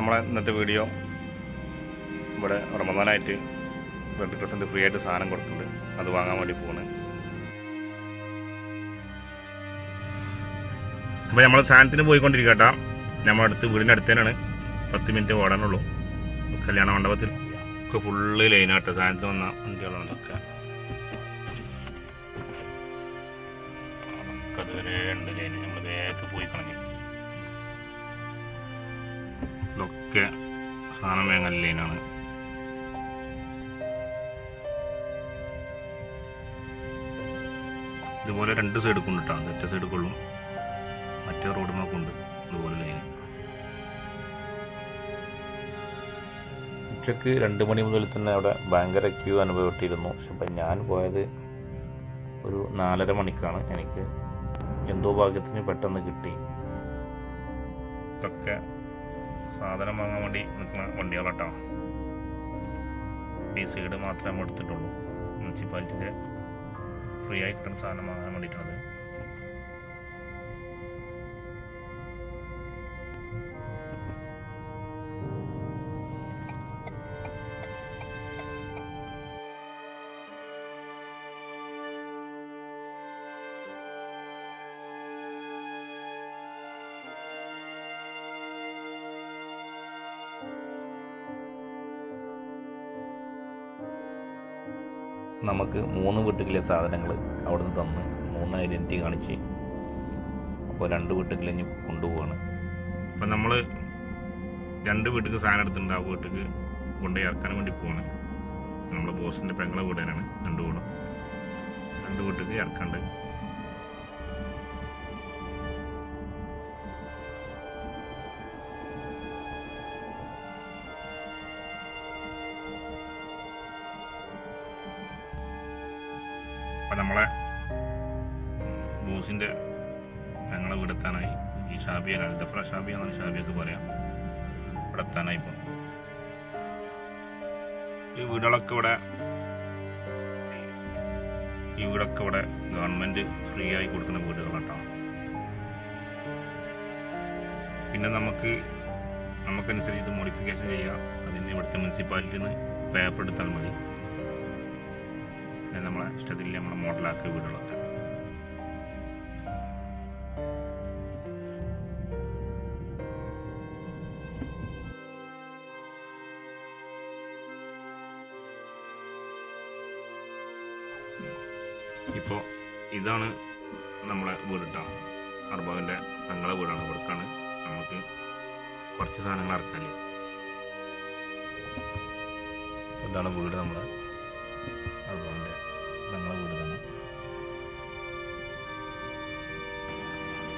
നമ്മളെ ഇന്നത്തെ വീഡിയോ ഇവിടെ റമദാനായിട്ട് ട്വന്റി പെർസെന്റ് ഫ്രീ ആയിട്ട് സാധനം കൊടുക്കുന്നുണ്ട്. അത് വാങ്ങാൻ വേണ്ടി പോണ് അപ്പോൾ നമ്മൾ സാധനത്തിന് പോയിക്കൊണ്ടിരിക്കട്ടാ നമ്മുടെ അടുത്ത് വീടിന്റെ അടുത്ത് തന്നെയാണ് പത്ത് മിനിറ്റ് ഓടാനുള്ളൂ. കല്യാണ മണ്ഡപത്തിൽ ഒക്കെ ഫുള്ള് ലൈനാട്ടോ സാധനത്തിന് വന്ന വണ്ടികളാണ് ഇതൊക്കെ. നമുക്ക് അതുവരെ ഉണ്ട്. ലൈൻ നമ്മൾ വേഗം പോയി കളഞ്ഞു. ഇതൊക്കെ സാധനം വേങ്ങൽ ലൈനാണ് ഇതുപോലെ രണ്ട് സൈഡ് കൊണ്ടിട്ടാണ് ഒറ്റ സൈഡ് കൊള്ളും മറ്റേ റോഡ് നോക്കുന്നുണ്ട് ഇതുപോലെ ലൈൻ ഉച്ചയ്ക്ക് രണ്ട് മണി മുതൽ തന്നെ അവിടെ ഭയങ്കര ക്യൂ അനുഭവപ്പെട്ടിരുന്നു. പക്ഷെ ഇപ്പം ഞാൻ പോയത് ഒരു നാലര മണിക്കാണ്. എനിക്ക് എന്തോ ഭാഗ്യത്തിന് പെട്ടെന്ന് കിട്ടി. ഇതൊക്കെ സാധനം വാങ്ങാൻ വേണ്ടി നിൽക്കുന്ന വണ്ടികളാട്ടോ. ഈ സീഡ് മാത്രമേ നമ്മൾ എടുത്തിട്ടുള്ളൂ. മുനിസിപ്പാലിറ്റിന്റെ ഫ്രീ ആയി കിട്ടുന്ന സാധനം വാങ്ങാൻ വേണ്ടിയിട്ടാണ്. നമുക്ക് മൂന്ന് വീട്ടുകളിലെ സാധനങ്ങൾ അവിടുന്ന് തന്ന് മൂന്ന് ഐഡന്റി കാണിച്ച് അപ്പോൾ രണ്ട് വീട്ടുകളിൽ ഇനി കൊണ്ടുപോവാണ്. അപ്പം നമ്മൾ രണ്ട് വീട്ടിൽ സാധനം എടുത്തിട്ടുണ്ട്. ആ വീട്ടിൽ കൊണ്ടുപോയി ഇറക്കാൻ വേണ്ടി പോവാണ്. നമ്മളെ ബോസിന്റെ പെങ്ങളെ വീടാനാണ് രണ്ട് വീടും രണ്ട് വീട്ടിൽ ഇറക്കാണ്ട് അപ്പം നമ്മളെ ബോസിന്റെ ഞങ്ങളെ വിടത്താനായി. ഈ ഷാബിയ അൽദഫ്ര ഷാബിയ എന്നാണ് ഷാബിയൊക്കെ പറയാം. ഇവിടെ എത്താനായി ഇപ്പം ഈ വീടുകളൊക്കെ ഇവിടെ ഈ വീടൊക്കെ ഇവിടെ ഗവൺമെന്റ് ഫ്രീ ആയി കൊടുക്കുന്ന വീടുകളാട്ടോ. പിന്നെ നമുക്ക് നമുക്കനുസരിച്ച് ഇത് മോഡിഫിക്കേഷൻ ചെയ്യാം അതിന് ഇവിടുത്തെ മുനിസിപ്പാലിറ്റിയിൽ നിന്ന് പേപ്പർ എടുത്താൽ മതി. പിന്നെ നമ്മളെ ഇഷ്ടത്തിൽ നമ്മളെ മോഡലാക്കിയ വീടുകളൊക്കെ. ഇപ്പോൾ ഇതാണ് നമ്മളെ വീട് അർബാബിന്റെ പെങ്ങളെ വീടാണ്. വെറുക്കാണ് നമുക്ക് കുറച്ച് സാധനങ്ങൾ ഇറക്കാൻ ഇതാണ് വീട് നമ്മൾ അർബാവിന്റെ പെങ്ങളെ വീട് തന്നെ.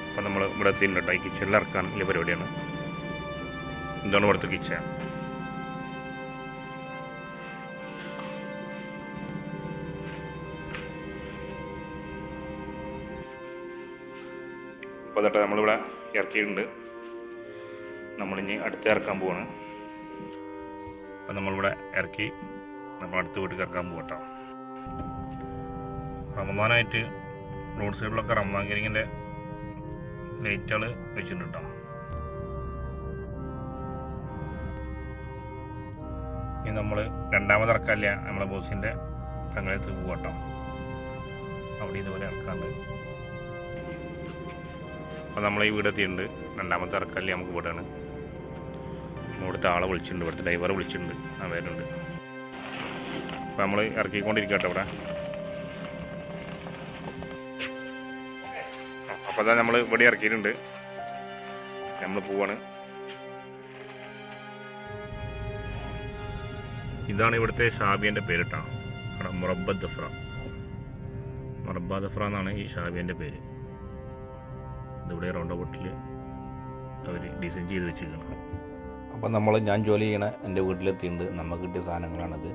അപ്പം നമ്മൾ ഇവിടെ എത്തിയിട്ടുണ്ട് ഈ കിച്ചണിൽ ഇറക്കാൻ വലിയ പരിപാടിയാണ്. ഇതാണ് ഇവിടുത്തെ കിച്ചൺ അപ്പോൾ അതൊക്കെ നമ്മളിവിടെ ഇറക്കിയിട്ടുണ്ട്. നമ്മളിനി അടുത്ത് ഇറക്കാൻ പോവാണ്. അപ്പം നമ്മളിവിടെ ഇറക്കി നമ്മൾ അടുത്ത വീട്ടിൽ ഇറക്കാൻ പോകട്ടോ റമദാനായിട്ട് റോഡ് സൈഡിലൊക്കെ റമദാൻ കരിങ്ങിന്റെ ലൈറ്റുകൾ വെച്ചിട്ടുണ്ട് കേട്ടോ ഇനി നമ്മൾ രണ്ടാമത് ഇറക്കാല്ല നമ്മളെ ബോസിന്റെ തങ്ങളത്ത് പോകട്ടോ അവിടെ ഇതുപോലെ ഇറക്കാണ്ട്. അപ്പോൾ നമ്മൾ ഈ വീടെത്തിയിട്ടുണ്ട് രണ്ടാമത്തെ ഇറക്കല്ലേ നമുക്ക് വീടാണ് ഇവിടുത്തെ ആളെ വിളിച്ചിട്ടുണ്ട്. ഇവിടുത്തെ ഡ്രൈവറെ വിളിച്ചിട്ടുണ്ട്. ആ ഉണ്ട്. അപ്പോൾ നമ്മൾ ഇറക്കിക്കൊണ്ടിരിക്കട്ടെ ഇവിടെ. അപ്പോൾ അതാ നമ്മൾ ഇവിടെ ഇറക്കിയിട്ടുണ്ട്. നമ്മൾ പോവാണ്. ഇതാണ് ഇവിടുത്തെ ഷാബിയന്റെ പേരിട്ടാണ് അവിടെ മുറബ ദഫ്ര. മുറബ ദഫ്ര എന്നാണ് ഈ ഷാബിയന്റെ പേര്. ഇതിവിടെ റൗണ്ട് ബോട്ടിൽ അവർ ഡിസൈൻ ചെയ്ത് വെച്ചിരിക്കണം അപ്പോൾ നമ്മൾ ഞാൻ ജോലി ചെയ്യണ എന്റെ വീട്ടിലെത്തിയിട്ടുണ്ട്. നമുക്ക് കിട്ടിയ സാധനങ്ങളാണിത്.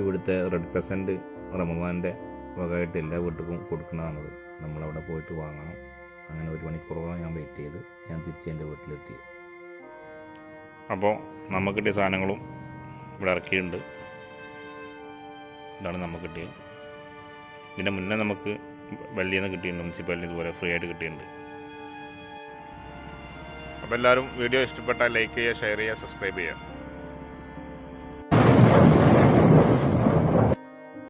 ഇവിടുത്തെ റെഡ് പെസന്റ് റമദാന്റെ വകയായിട്ട് എല്ലാ വീട്ടിലും കൊടുക്കുന്നതാണത്. നമ്മളവിടെ പോയിട്ട് വാങ്ങണം. അങ്ങനെ ഒരു മണിക്കൂറോളം ഞാൻ വെയിറ്റ് ചെയ്ത് ഞാൻ തിരിച്ച് എന്റെ വീട്ടിലെത്തി. അപ്പോൾ നമുക്ക് കിട്ടിയ സാധനങ്ങളും ഇവിടെ ഇറക്കിയിട്ടുണ്ട്. ഇതാണ് നമുക്ക് കിട്ടിയത് ഇതിന്റെ മുന്നേ നമുക്ക് വെള്ളിയിൽ നിന്ന് കിട്ടിയിട്ടുണ്ട്. മുനിസിപ്പാലിറ്റി ഇതുപോലെ ഫ്രീ ആയിട്ട് കിട്ടിയിട്ടുണ്ട്. അപ്പോൾ എല്ലാവരും വീഡിയോ ഇഷ്ടപ്പെട്ടാൽ ലൈക്ക് ചെയ്യുക ഷെയർ ചെയ്യുക സബ്സ്ക്രൈബ് ചെയ്യുക.